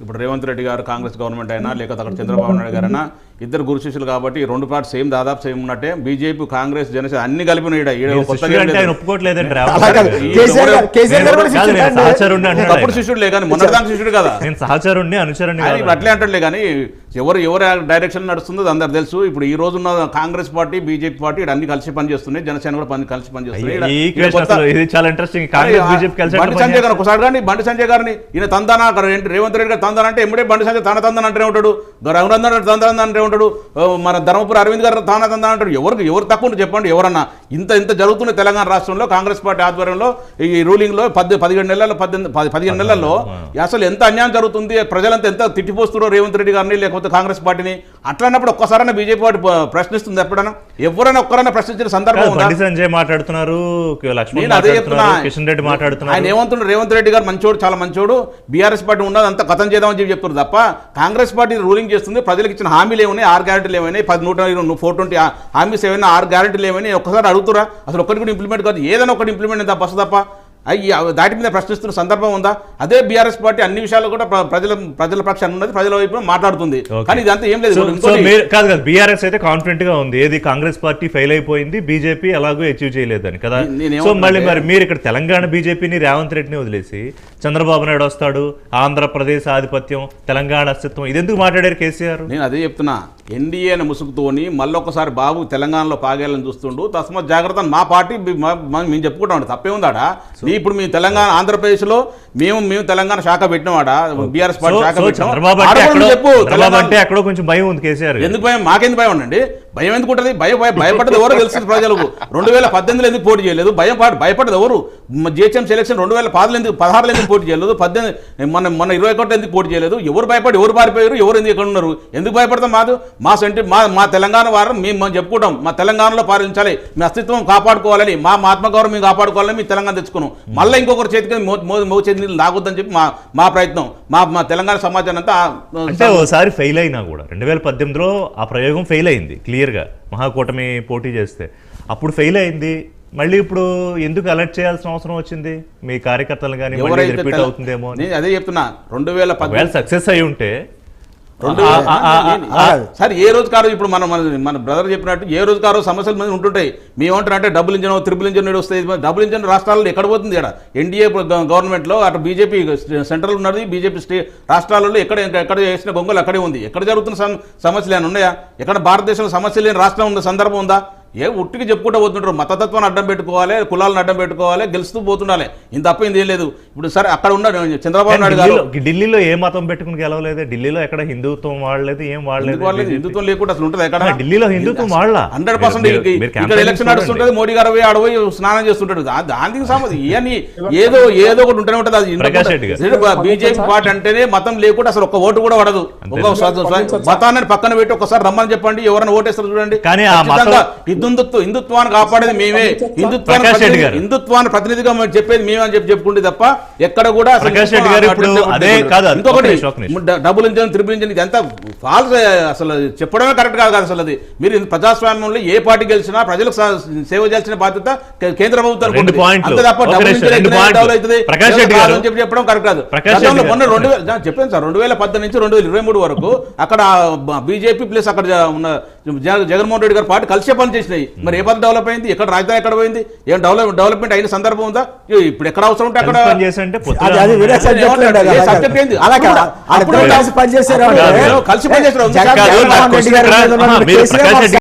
ఇప్పుడు రేవంత్ రెడ్డి గారు కాంగ్రెస్ గవర్నమెంట్ అయినా లేకపోతే అక్కడ చంద్రబాబు నాయుడు గారైనా ఇద్దరు గురు శిష్యులు కాబట్టి రెండు పార్టీ సేమ్ దాదాపు సేమ్ ఉన్నట్టే. బీజేపీ కాంగ్రెస్ జనసేన అన్ని కలిపిన మీరు కొత్తగా శిష్యుడు అంటే లే కానీ మొన్నటిదాకా శిష్యుడు కదా. నేను సహచరుణ్ణి అనుచరుణ్ణి అట్లే అంటాడులే కానీ ఎవరు ఎవరు డైరెక్షన్ నడుస్తుందో అది అందరు తెలుసు. ఇప్పుడు ఈ రోజు ఉన్న కాంగ్రెస్ పార్టీ బీజేపీ పార్టీ ఇక్కడ అన్ని కలిసి పనిచేస్తున్నాయి జనసేన కూడా పని కలిసి పనిచేస్తున్నాయి బండి సంజయ్ గారు? ఒకసారి కానీ బండి సంజయ్ గారిని ఈయన తందాన రేవంత్ రెడ్డి గారు తందాన అంటే ఎమ్మడే బండి సంజయ్ తన తందన అంటే ఉంటాడు. రఘునందన్ తందన అంటే ఉంటాడు మన ధర్మపురి అరవింద్ గారు తాన తందన అంటాడు. ఎవరికి ఎవరు తక్కువ ఉంటుంది చెప్పండి ఎవరన్నా. ఇంత ఇంత జరుగుతున్న తెలంగాణ రాష్ట్రంలో కాంగ్రెస్ పార్టీ ఆధ్వర్యంలో ఈ రూలింగ్లో పద్దె పదిహేడు నెలల్లో పద్దెనిమిది పది- పదిహేను నెలల్లో అసలు ఎంత అన్యాయం జరుగుతుంది ప్రజలంతా ఎంత తిట్టిపోస్తున్నారో రేవంత్ రెడ్డి గారిని లేకపోతే కాంగ్రెస్ పార్టీని? అట్లన్నప్పుడు ఒక్కసారైనా బీజేపీ పార్టీ ప్రశ్నిస్తుంది ఎప్పుడైనా? ఎవరైనా ఒక్కరైనా ప్రశ్నించిన సందర్భం సంజయ్ మాట్లాడుతున్నారు నేను అదే చెప్తున్నా. మాట్లాడుతున్నారు కిషన్ రెడ్డి ఆయన ఏమంటున్నారు రేవంత్ రెడ్డి గారు మంచోడు చాలా మంచోడు. బీఆర్ఎస్ పార్టీ ఉన్నది అంత కథం చేద్దామని చెప్పి చెప్తున్నారు తప్ప కాంగ్రెస్ పార్టీ రూలింగ్ చేస్తుంది ప్రజలకు ఇచ్చిన హామీలు ఏమైనాయి ఆరు గ్యారెంటీలు ఏమైనాయి పది నూట ఫోర్ ట్వంటీ హామీస్ ఏమైనా ఆరు గ్యారెంటీలు ఏమైనాయి ఒక్కసారి అడుగుతురా? అసలు ఒక్కటి కూడా ఇంప్లిమెంట్ కాదు. ఏదైనా ఒకటి ఇంప్లిమెంట్ తప్ప బస్సు తప్ప? అయ్యి దాటి మీద ప్రశ్నిస్తున్న సందర్భం ఉందా? అదే బీఆర్ఎస్ పార్టీ అన్ని విషయాలు కూడా ప్ర- ప్రజల ప్రజల పక్షాన్ని ఉన్నది ప్రజల వైపు మాట్లాడుతుంది. కానీ ఇదంతా ఏం లేదు. కాదు కాదు. బీఆర్ఎస్ అయితే కాన్ఫిడెంట్గా ఉంది. ఏది కాంగ్రెస్ పార్టీ ఫెయిల్ అయిపోయింది బీజేపీ ఎలాగో అచీవ్ చేయలేదని కదా? సో మళ్ళీ మరి మీరు ఇక్కడ తెలంగాణ బీజేపీని రేవంత్ రెడ్డిని వదిలేసి చంద్రబాబు నాయుడు వస్తాడు ఆంధ్రప్రదేశ్ ఆధిపత్యం తెలంగాణ అస్తిత్వం ఇది ఎందుకు మాట్లాడారు కేసీఆర్? నేను అదే చెప్తున్నా. ఎన్డీఏ అని ముసుగుతోని మళ్ళొకసారి బాబు తెలంగాణలో పాగేయాలని చూస్తుండు. తస్మాత్ జాగ్రత్త అని మా పార్టీ మా- మా- మేము చెప్పుకుంటాం తప్పే ఉందాడా నీ ఇప్పుడు మీ తెలంగాణ ఆంధ్రప్రదేశ్లో మేము మేము తెలంగాణ శాఖ పెట్టినావాడా? బీఆర్ఎస్ పార్టీ శాఖ పెట్టినాం చెప్పు. అంటే ఎక్కడో కొంచెం భయం ఉంది కేసీఆర్. ఎందుకు భయం? మాకెందుకు భయం ఉండండి? భయం ఎందుకు ఉంటుంది? భయం భయపడ్డది ఎవరు తెలుస్తుంది ప్రజలకు. రెండు వేల పద్దెనిమిదిలో ఎందుకు పోటీ చేయలేదు? భయం పాటు భయపడ్డది ఎవరు? జిహెచ్ఎం సెలక్షన్ రెండు వేల పదహారులో ఎందుకు పదహారులో ఎందుకు పోటీ చేయలేదు? పద్దెనిమిది మన మన ఇరవై ఒకటి ఎందుకు పోటీ చేయలేదు? ఎవరు భయపడి ఎవరు పారిపోయారు? ఎవరు ఎందుకు ఎక్కడ ఉన్నారు? ఎందుకు భయపడతాం మాదు? మా సెంటి మా మా తెలంగాణ వారం మేము మనం చెప్పుకుంటాం. మా తెలంగాణలో పాలించాలి. మీ అస్తిత్వం కాపాడుకోవాలని మా ఆత్మగౌరవం మేము కాపాడుకోవాలని మీ తెలంగాణ తెచ్చుకున్నాం. మళ్ళీ ఇంకొకరి చేతికి మో మో- మో చేతి నీళ్ళు లాగొద్దని చెప్పి మా మా ప్రయత్నం. మా మా తెలంగాణ సమాజాన్ని అంతా అంటే ఫెయిల్ అయినా కూడా రెండు వేల పద్దెనిమిదిలో ఆ ప్రయోగం ఫెయిల్ అయింది. క్లియర్ క్లియర్గా మహాకూటమి పోటీ చేస్తే. అప్పుడు ఫెయిల్ అయింది. మళ్ళీ ఇప్పుడు ఎందుకు అలర్ట్ చేయాల్సిన అవసరం వచ్చింది? మీ కార్యకర్తలు కానీ రిపీట్ అవుతుందేమో అదే చెప్తున్నా. రెండు వేల సక్సెస్ అయి ఉంటే సార్ ఏ రోజు కారు ఇప్పుడు మన మన మన బ్రదర్ చెప్పినట్టు ఏ రోజు కారు సమస్యలు మీద ఉంటుంటాయి. మేమంటారంటే డబుల్ ఇంజన్ త్రిబుల్ ఇంజన్ వస్తాయి. డబుల్ ఇంజన్ రాష్ట్రాల్లో ఎక్కడ పోతుంది ఇక్కడ? ఎన్డీఏ గవర్నమెంట్లో అటు బీజేపీ సెంట్రల్ ఉన్నది. బీజేపీ స్టే రాష్ట్రాలలో ఎక్కడ ఎక్కడ చేసిన గొంగలు అక్కడే ఉంది. ఎక్కడ జరుగుతున్న సమ- సమస్యలు ఏమైనా ఉన్నాయా? ఎక్కడ భారతదేశంలో సమస్యలు లేని రాష్ట్రం ఉన్న సందర్భం ఉందా? ఏ ఉట్టికి చెప్పుకుంటూ పోతుంటారు? మతతత్వాన్ని అడ్డం పెట్టుకోవాలి కులాలను అడ్డం పెట్టుకోవాలి గెలుస్తూ పోతుండాలి. ఇంత తప్ప ఇంది ఏం లేదు. ఇప్పుడు సరే అక్కడ ఉన్న చంద్రబాబు నాయుడు గారు ఢిల్లీలో ఏ మతం పెట్టుకుని గెలవలేదు? ఢిల్లీలో ఎక్కడ హిందుత్వం వాడలేదు ఏం వాడలేదు. హిందుత్వం లేకుండా అసలు ఉంటుంది ఎక్కడ? ఢిల్లీలో హిందుత్వం వాళ్ళ హండ్రెడ్ పర్సెంట్ ఇక్కడ ఎలక్షన్. నడుస్తుంటది మోడీ గారు పోయి ఆడపోయి స్నానం చేస్తుంటాడు దానికి సంబంధం ఇవన్నీ ఏదో ఏదో ఒకటి ఉంటూనే ఉంటుంది. అది ప్రకాష్ రెడ్డి గారు. బీజేపీ పార్టీ అంటేనే మతం లేకుండా అసలు ఒక్క ఓటు కూడా పడదు ఒక స్వ- మతాన్ని పక్కన పెట్టి ఒకసారి రమ్మని చెప్పండి. ఎవరైనా ఓటేస్తారు చూడండి. కానీ హిందుత్వ హిందుత్వాన్ని కాపాడేది మేమే హిందుత్వాన్ని ప్రకాష్ రెడ్డి ప్రతినిధి- గారు. హిందుత్వాన్ని ప్రతినిధిగా మేము చెప్పేది మేమే అని చెప్పి చెప్పుకుంటే తప్ప ఎక్కడ కూడా అసలు ప్రకాష్ రెడ్డి గారు ఇప్పుడు హిందుత్వం అదే కాదు, అది ఇంకొకటి ఒక నిమిషం, ఒక నిమిషం. డ- డబుల్ ఇంజన్ త్రిబుల్ ఇంజన్ ఇది ఎంత ఫాల్స్ అసలు చెప్పడమే కరెక్ట్ కాదు కదా అసలు అది మీరు ప్రజాస్వామ్యంలో ఏ పార్టీ గెలిచినా ప్రజలకు సేవ చేయాల్సిన బాధ్యత కేంద్ర ప్రభుత్వం. అంతే తప్ప డబుల్ ఇంజన్ చెప్పి చెప్పడం కరెక్ట్ కాదు. మొన్న రెండు చెప్పాను సార్ రెండు వేల పద్దెనిమిది నుంచి రెండు వేల ఇరవై మూడు వరకు అక్కడ బీజేపీ ప్లస్ అక్కడ ఉన్న జగన్మోహన్ రెడ్డి గారి పార్టీ కలిసే పని చేసినాయి. మరి ఏ పని డెవలప్ అయింది? ఎక్కడ రాజధాని ఎక్కడ పోయింది? ఏం డెవలప్ డెవలప్మెంట్ అయిన సందర్భం ఉందా? ఇప్పుడు ఎక్కడ అవసరం ఉంటే అక్కడ కలిసి పని చేసి అంటే పొత్తుగా అది అది వేరే సబ్జెక్ట్ ఏమంటారు? ఏ సబ్జెక్ట్ ఏంది? అలా కాదు. అప్పుడు వాళ్ళిద్దరూ కూడా- కలిసి పనిచేశారు